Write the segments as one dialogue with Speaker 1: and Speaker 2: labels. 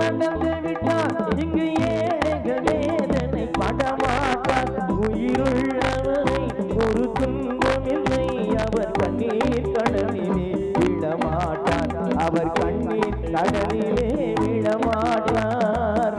Speaker 1: ஆணையிட்டால் அது விட்டால் இங்கு ஏழைகள் வேதனை படமாட்டார். உயிருள்ளவரை ஒரு துன்பமில்லை அவர் கண்ணீர் கடலிலே விடமாட்டார். அவர் கண்ணீர் கடலிலே விடமாட்டார்.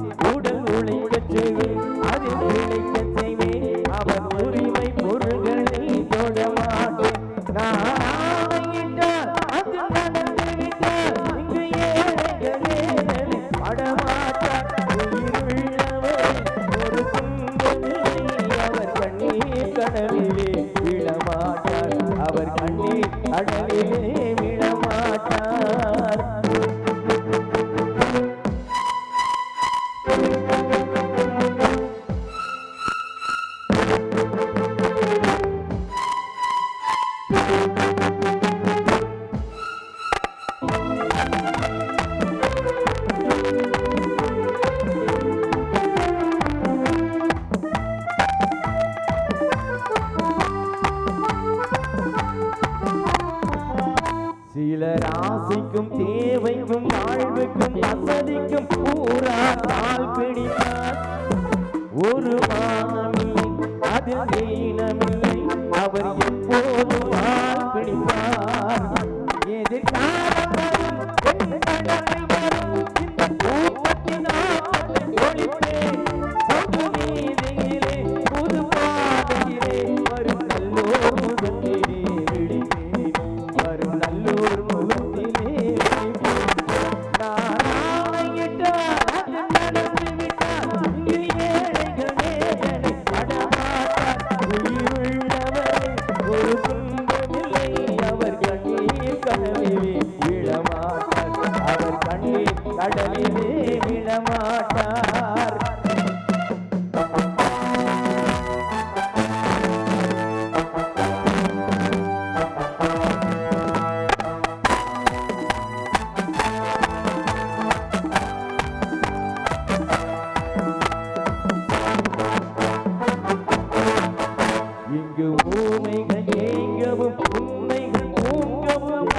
Speaker 1: uh -huh. சிலர் ஆசைக்கும் தேவைக்கும் வாழ்வுக்கும் வசதிக்கும் பூரா கால் பிடித்தார். ஒரு மானமில்லை அதில் நீளமில்லை அவர் எப்போது மாட்டார் இங்கு ஊமைகள் ஏங்கவும் உண்மைகள் தூங்கவும்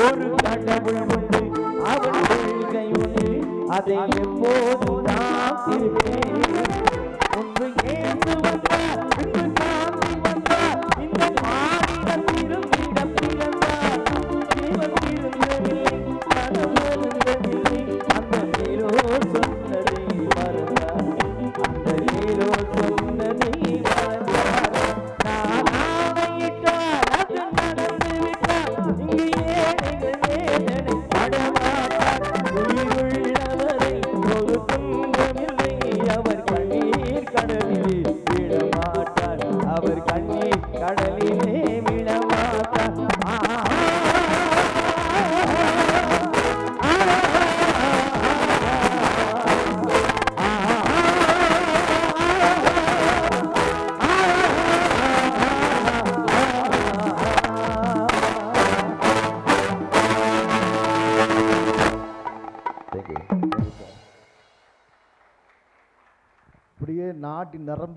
Speaker 1: ஒரு கடவுள் உண்டு அவன் கொள்கை உண்டு அதை எப்போதும் காத்திருப்பேன் முன்பு
Speaker 2: அப்படியே நாட்டின் நரம்பு